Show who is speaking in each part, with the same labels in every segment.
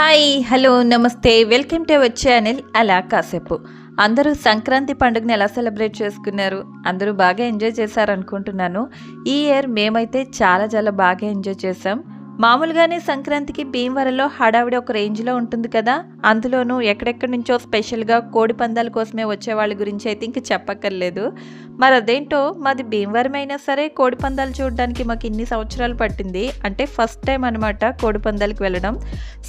Speaker 1: Hi hello నమస్తే. Welcome to our channel అలా కాసేపు. అందరూ సంక్రాంతి పండుగని ఎలా సెలబ్రేట్ చేసుకున్నారు? అందరూ బాగా ఎంజాయ్ చేశారు అనుకుంటున్నాను ఈ ఇయర్ మేమైతే చాలా చాలా బాగా ఎంజాయ్ చేసాం మామూలుగానే సంక్రాంతికి భీమవరంలో హడావిడి ఒక రేంజ్లో ఉంటుంది కదా. అందులోనూ ఎక్కడెక్కడి నుంచో స్పెషల్గా కోడి పందాల కోసమే వచ్చే వాళ్ళ గురించి అయితే ఇంక చెప్పక్కర్లేదు. మరి అదేంటో? మాది భీమవరం అయినా సరే కోడి పందాలు చూడడానికి మాకు ఇన్ని సంవత్సరాలు పట్టింది. అంటే ఫస్ట్ టైం అనమాట కోడి పందాలకు వెళ్ళడం.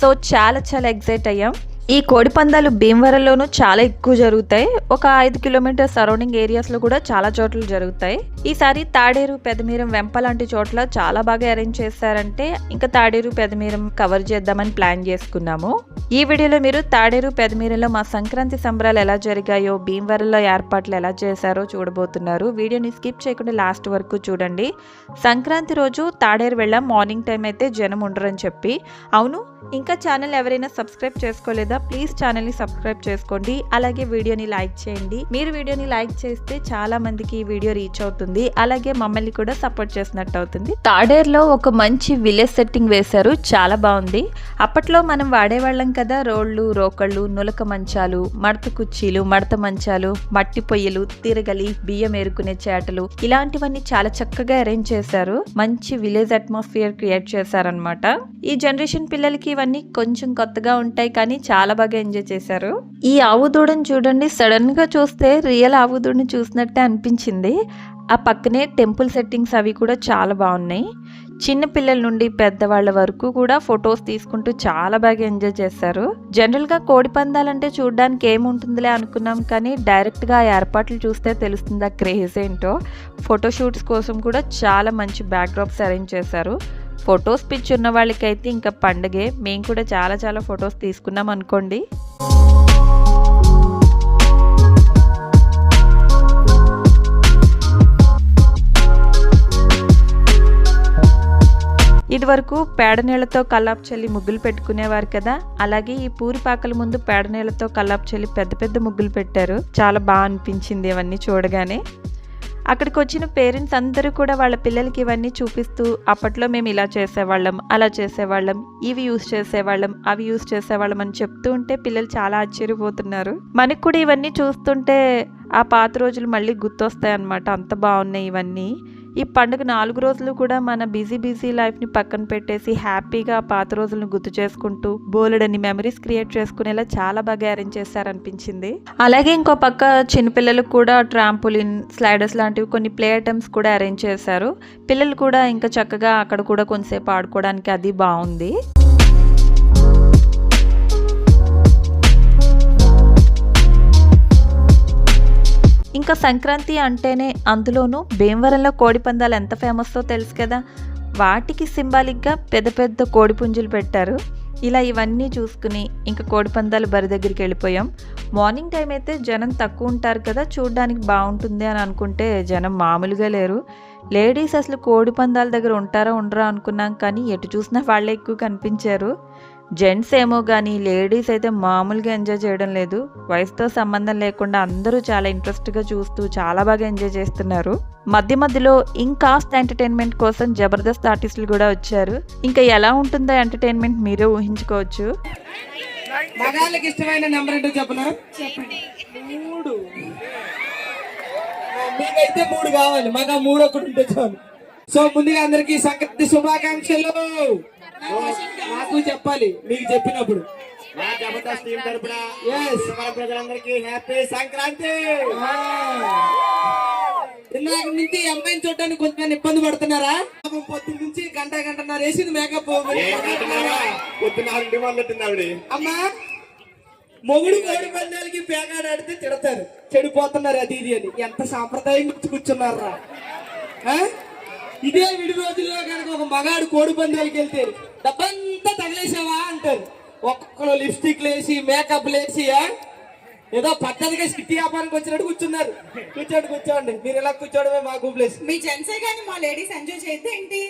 Speaker 1: సో చాలా చాలా ఎగ్జైట్ అయ్యాం. ఈ కోడి పందాలు భీమవరంలోనూ చాలా ఎక్కువ జరుగుతాయి. ఒక ఐదు కిలోమీటర్ సరౌండింగ్ ఏరియాస్లో కూడా చాలా చోట్ల జరుగుతాయి. ఈసారి తాడేరు పెదమీరం వెంప లాంటి చోట్ల చాలా బాగా అరేంజ్ చేశారంటే ఇంకా తాడేరు పెదమీరం కవర్ చేద్దామని ప్లాన్ చేసుకున్నాము. ఈ వీడియోలో మీరు తాడేరు పెదమీరంలో మా సంక్రాంతి సంబరాలు ఎలా జరిగాయో భీమవరంలో ఏర్పాట్లు ఎలా చేశారో చూడబోతున్నారు. వీడియోని స్కిప్ చేయకుండా లాస్ట్ వరకు చూడండి. సంక్రాంతి రోజు తాడేరు వెళ్ళాం. మార్నింగ్ టైం అయితే జనం ఉండరని చెప్పి. అవును ఇంకా ఛానల్ ఎవరైనా సబ్స్క్రైబ్ చేసుకోలేదు? ప్లీజ్ ఛానల్ని సబ్స్క్రైబ్ చేసుకోండి. అలాగే వీడియోని లైక్ చేయండి. మీరు వీడియోని లైక్ చేస్తే చాలా మందికి ఈ వీడియో రీచ్ అవుతుంది. అలాగే మమ్మల్ని కూడా సపోర్ట్ చేసినట్టు అవుతుంది. తాడేరులో ఒక మంచి విలేజ్ సెట్టింగ్ వేశారు. చాలా బాగుంది. అప్పట్లో మనం వాడేవాళ్ళం కదా రోళ్ళు రోకళ్ళు నులక మంచాలు మడత కుర్చీలు మడత మంచాలు మట్టి పొయ్యలు తిరగలి బియ్యం ఏరుకునే చేటలు ఇలాంటివన్నీ చాలా చక్కగా అరేంజ్ చేశారు. మంచి విలేజ్ అట్మాస్ఫియర్ క్రియేట్ చేశారనమాట ఈ జనరేషన్ పిల్లలకి ఇవన్నీ కొంచెం కొత్తగా ఉంటాయి కానీ చాలా చాలా బాగా ఎంజాయ్ చేశారు. ఈ ఆవు దూడని చూడండి సడన్గా చూస్తే రియల్ ఆవు దూడని చూసినట్టే అనిపించింది. ఆ పక్కనే టెంపుల్ సెట్టింగ్స్ అవి కూడా చాలా బాగున్నాయి. చిన్న పిల్లల నుండి పెద్దవాళ్ళ వరకు కూడా ఫొటోస్ తీసుకుంటూ చాలా బాగా ఎంజాయ్ చేశారు. జనరల్గా కోడి పందాలంటే చూడడానికి ఏముంటుందిలే అనుకున్నాం కానీ డైరెక్ట్గా ఏర్పాట్లు చూస్తే తెలుస్తుంది ఆ క్రేజ్ ఏంటో. ఫోటోషూట్స్ కోసం కూడా చాలా మంచి బ్యాక్డ్రాప్స్ అరేంజ్ చేశారు. ఫొటోస్ పిచ్ ఉన్న వాళ్ళకైతే ఇంకా పండగే. మేము కూడా చాలా చాలా ఫొటోస్ తీసుకున్నాం అనుకోండి. ఇది వరకు పేడ నీళ్ళతో కల్లాపు చల్లి ముగ్గులు పెట్టుకునేవారు కదా. అలాగే ఈ పూరిపాకల ముందు పేడ నీళ్ళతో కల్లాపు చల్లి పెద్ద పెద్ద ముగ్గులు పెట్టారు. చాలా బాగా అనిపించింది ఇవన్నీ చూడగానే. అక్కడికి వచ్చిన పేరెంట్స్ అందరూ కూడా వాళ్ళ పిల్లలకి ఇవన్నీ చూపిస్తూ అప్పట్లో మేము ఇలా చేసేవాళ్ళం అలా చేసేవాళ్ళం ఇవి యూస్ చేసేవాళ్ళం అవి యూస్ చేసేవాళ్ళం అని చెప్తూ ఉంటే పిల్లలు చాలా ఆశ్చర్యపోతున్నారు. మనకు కూడా ఇవన్నీ చూస్తుంటే ఆ పాత రోజులు మళ్ళీ గుర్తొస్తాయి అన్నమాట అంత బాగున్నాయి ఇవన్నీ. ఈ పండుగ నాలుగు రోజులు కూడా మన బిజీ బిజీ లైఫ్ని పక్కన పెట్టేసి హ్యాపీగా పాత రోజులను గుర్తు చేసుకుంటూ బోలెడని మెమరీస్ క్రియేట్ చేసుకునేలా చాలా బాగా అరేంజ్ చేశారనిపించింది. అలాగే ఇంకో పక్క చిన్నపిల్లలకు కూడా ట్రాంపోలిన్ స్లైడర్స్ లాంటివి కొన్ని ప్లే ఐటమ్స్ కూడా అరేంజ్ చేశారు. పిల్లలు కూడా ఇంకా చక్కగా అక్కడ కూడా కొంతసేపు ఆడుకోవడానికి అది బాగుంది. ఇంకా సంక్రాంతి అంటేనే అందులోనూ భీమవరంలో కోడిపందాలు ఎంత ఫేమస్తో తెలుసు కదా. వాటికి సింబాలిక్గా పెద్ద పెద్ద కోడిపుంజులు పెట్టారు. ఇలా ఇవన్నీ చూసుకుని ఇంకా కోడిపందాలు బరి దగ్గరికి వెళ్ళిపోయాం. మార్నింగ్ టైం అయితే జనం తక్కువ ఉంటారు కదా చూడడానికి బాగుంటుంది అని అనుకుంటే జనం మామూలుగా లేరు. లేడీస్ అసలు కోడిపందాల దగ్గర ఉంటారా ఉండరా అనుకున్నాం కానీ ఎటు చూసినా వాళ్ళే ఎక్కువ కనిపించారు. జెంట్స్ ఏమో కానీ లేడీస్ అయితే మామూలుగా ఎంజాయ్ చేయడం లేదు. వయసుతో సంబంధం లేకుండా అందరూ చాలా ఇంట్రెస్ట్గా చూస్తూ చాలా బాగా ఎంజాయ్ చేస్తున్నారు. మధ్య మధ్యలో ఇంకాస్త ఎంటర్టైన్మెంట్ కోసం జబర్దస్త్ ఆర్టిస్టులు కూడా వచ్చారు. ఇంకా ఎలా ఉంటుందో ఎంటర్టైన్మెంట్ మీరే ఊహించుకోవచ్చు.
Speaker 2: మగాళ్ళకి ఇష్టమైన నెంబర్ ఏంటో చెప్పనా? మూడు. ఆ, మీకైతే మూడు కావాలి. ఆ మూడు ఒకటి ఉంటే చాలు. సో ముందుగా అందరికి సంక్రాంతి శుభాకాంక్షలు. నాకు చెప్పాలి మీకు చెప్పినప్పుడు.
Speaker 3: మా జబర్దస్త్ టీం తరపున
Speaker 2: ఎస్
Speaker 3: మన ప్రజలందరికీ హ్యాపీ సంక్రాంతి.
Speaker 2: ఇందాక నుంచి అమ్మాయిని చూడడానికి కొంచెం ఇబ్బంది పడుతున్నారా? పొద్దు నుంచి గంట గంటన్నర వేసింది మేకప్ అమ్మా మొగుడు కోడి పందాలకి పేకాడు ఆడితే తిడతారు. చెడిపోతున్నారు అది ఇది అని. ఎంత సాంప్రదాయం కూర్చున్నారా? ఇదే విడి రోజుల్లో కనుక ఒక మగాడు కోడి పందాలకి వెళ్తే డబ్బంతా తగిలేసావా అంటారు. ఒక్కొక్కరు లిప్స్టిక్ లేసి మేకప్ లేసి? ఏదో పద్ధతిగా స్కిట్ వ్యాపారానికి వచ్చినట్టు కూర్చున్నారు. కూర్చోండి కూర్చోండి. మీరు ఇలా కూర్చోవడమే మాకు ప్లేస్
Speaker 4: మీ జెంట్సే కానీ మా లేడీస్ ఎంజాయ్ చేయొద్దు ఏంటి?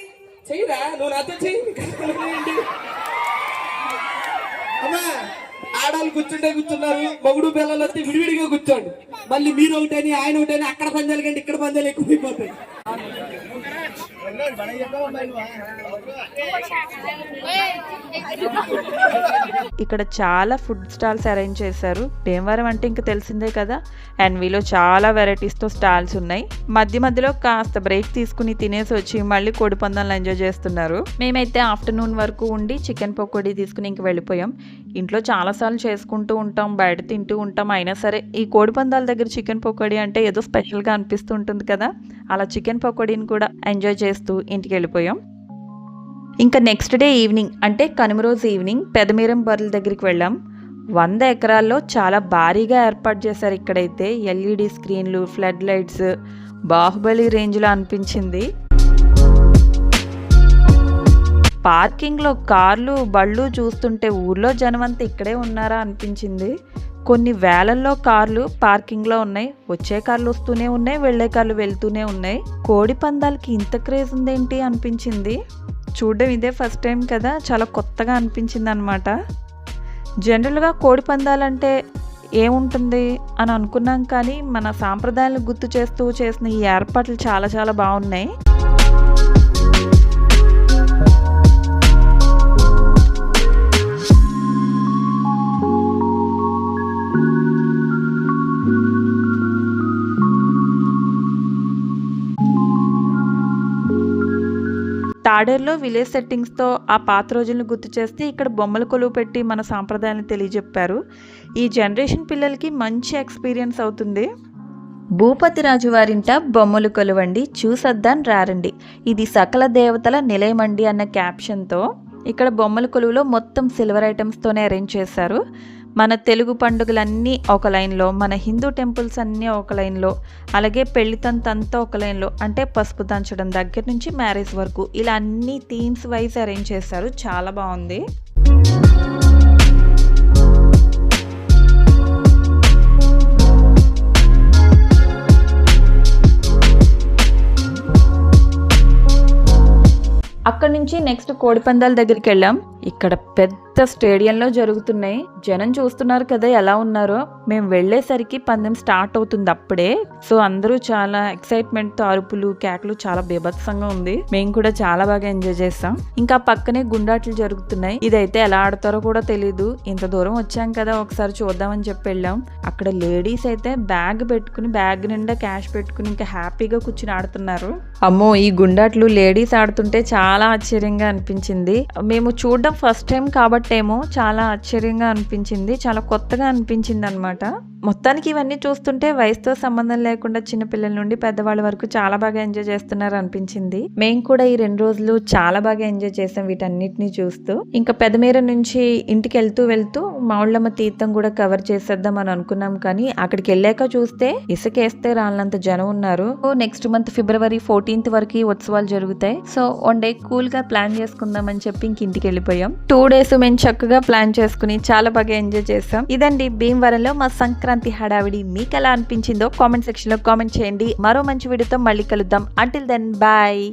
Speaker 2: చెయ్యరా? నువ్వు నాతో చెయ్యి? అమ్మా ఆడాలు కూర్చుంటే కూర్చున్నారు. మొగుడు పిల్లలు వస్తే విడివిడిగా కూర్చోండి. మళ్ళీ మీరు ఒకటని ఆయన ఒకటని అక్కడ పందాలు కంటే ఇక్కడ పందాలు ఎక్కువైపోతాయి.
Speaker 1: ఇక్కడ చాలా ఫుడ్ స్టాల్స్ అరేంజ్ చేశారు. భీమవరం అంటే ఇంకా తెలిసిందే కదా. అండ్ వీలో చాలా వెరైటీస్తో స్టాల్స్ ఉన్నాయి. మధ్య మధ్యలో కాస్త బ్రేక్ తీసుకుని తినేసి వచ్చి మళ్ళీ కోడి పందాలను ఎంజాయ్ చేస్తున్నారు. మేమైతే ఆఫ్టర్నూన్ వరకు ఉండి చికెన్ పకోడీ తీసుకుని ఇంక వెళ్ళిపోయాం. ఇంట్లో చాలాసార్లు చేసుకుంటూ ఉంటాం బయట తింటూ ఉంటాం. అయినా సరే ఈ కోడి పందాల దగ్గర చికెన్ పకోడీ అంటే ఏదో స్పెషల్గా అనిపిస్తూ ఉంటుంది కదా? అలా చికెన్ పకోడీని కూడా ఎంజాయ్ చేస్తూ ఇంటికి వెళ్ళిపోయాం. ఇంకా నెక్స్ట్ డే ఈవినింగ్ అంటే కనుమ రోజు ఈవినింగ్ పెదమీరం బర్రెల దగ్గరికి వెళ్ళాం. వంద ఎకరాల్లో చాలా భారీగా ఏర్పాటు చేశారు ఇక్కడైతే. ఎల్ఈడి స్క్రీన్లు ఫ్లడ్ లైట్స్ బాహుబలి రేంజ్లో అనిపించింది. పార్కింగ్లో కార్లు బళ్ళు చూస్తుంటే ఊర్లో జనం అంతా ఇక్కడే ఉన్నారా అనిపించింది. కొన్ని వేలల్లో కార్లు పార్కింగ్లో ఉన్నాయి. వచ్చే కార్లు వస్తూనే ఉన్నాయి వెళ్ళే కార్లు వెళ్తూనే ఉన్నాయి. కోడి పందాలకి ఇంత క్రేజ్ ఉందేంటి అనిపించింది. చూడడం ఇదే ఫస్ట్ టైం కదా చాలా కొత్తగా అనిపించింది అనమాట జనరల్గా కోడి పందాలంటే ఏముంటుంది అని అనుకున్నాం కానీ మన సాంప్రదాయాలను గుర్తు చేస్తూ చేసిన ఈ ఏర్పాట్లు చాలా చాలా బాగున్నాయి. తాడేరులో విలేజ్ సెట్టింగ్స్తో ఆ పాత రోజులను గుర్తు చేస్తే ఇక్కడ బొమ్మల కొలువు పెట్టి మన సాంప్రదాయాలను తెలియజెప్పారు. ఈ జనరేషన్ పిల్లలకి మంచి ఎక్స్పీరియన్స్ అవుతుంది. భూపతి రాజు వారింట బొమ్మలు కొలువండి చూసొద్దాం రారండి. ఇది సకల దేవతల నిలయమండి అన్న క్యాప్షన్తో ఇక్కడ బొమ్మల కొలువులో మొత్తం సిల్వర్ ఐటమ్స్తోనే అరేంజ్ చేశారు. మన తెలుగు పండుగలన్నీ ఒక లైన్లో మన హిందూ టెంపుల్స్ అన్నీ ఒక లైన్లో అలాగే పెళ్ళితంతంతా ఒక లైన్లో అంటే పసుపు దంచడం దగ్గర నుంచి మ్యారేజ్ వరకు ఇలా అన్ని థీమ్స్ వైజ్ అరేంజ్ చేశారు. చాలా బాగుంది. నుంచి నెక్స్ట్ కోడిపందాల దగ్గరికి వెళ్ళాం. ఇక్కడ పెద్ద స్టేడియంలో జరుగుతున్నాయి. జనం చూస్తున్నారు కదా ఎలా ఉన్నారో. మేము వెళ్ళేసరికి పందెం స్టార్ట్ అవుతుంది అప్పుడే. సో అందరూ చాలా ఎక్సైట్మెంట్తో అరుపులు కేకలు చాలా బీభత్సంగా ఉంది. మేము కూడా చాలా బాగా ఎంజాయ్ చేస్తాం ఇంకా పక్కనే గుండాట్లు జరుగుతున్నాయి. ఇదైతే ఎలా ఆడతారో కూడా తెలీదు. ఇంత దూరం వచ్చాం కదా ఒకసారి చూద్దామని చెప్పి వెళ్ళాం. అక్కడ లేడీస్ అయితే బ్యాగ్ పెట్టుకుని బ్యాగ్ నిండా క్యాష్ పెట్టుకుని ఇంకా హ్యాపీగా కూర్చుని ఆడుతున్నారు. అమ్మో ఈ గుండాట్లు లేడీస్ ఆడుతుంటే చాలా ఆశ్చర్యంగా అనిపించింది. మేము చూడడం ఫస్ట్ టైం కాబట్టేమో చాలా ఆశ్చర్యంగా అనిపించింది. చాలా కొత్తగా అనిపించింది అనమాట మొత్తానికి ఇవన్నీ చూస్తుంటే వయసుతో సంబంధం లేకుండా చిన్నపిల్లల నుండి పెద్దవాళ్ళ వరకు చాలా బాగా ఎంజాయ్ చేస్తున్నారు అనిపించింది. మేము కూడా ఈ రెండు రోజులు చాలా బాగా ఎంజాయ్ చేసాం వీటన్నిటిని చూస్తూ. ఇంకా పెదమేర నుంచి ఇంటికి వెళ్తూ వెళ్తూ మౌళ్ళమ్మ తీర్థం కూడా కవర్ చేసేద్దాం అని అనుకున్నాం కానీ అక్కడికి వెళ్ళాక చూస్తే ఇసుకేస్తే రాళ్ళంత జనం ఉన్నారు. నెక్స్ట్ మంత్ ఫిబ్రవరి ఫోర్టీన్త్ వరకు ఉత్సవాలు జరుగుతాయి. సో వన్ డే కూల్గా ప్లాన్ చేసుకుందాం అని చెప్పి ఇంక ఇంటికి వెళ్ళిపోయాం. టూ డేస్ మేము చక్కగా ప్లాన్ చేసుకుని చాలా బాగా ఎంజాయ్ చేసాం. ఇదండి భీమవరంలో మా సంక్రాంతి హడావిడి. మీకు ఎలా అనిపించిందో కామెంట్ సెక్షన్లో కామెంట్ చేయండి. మరో మంచి వీడియోతో మళ్ళీ కలుద్దాం. Until then bye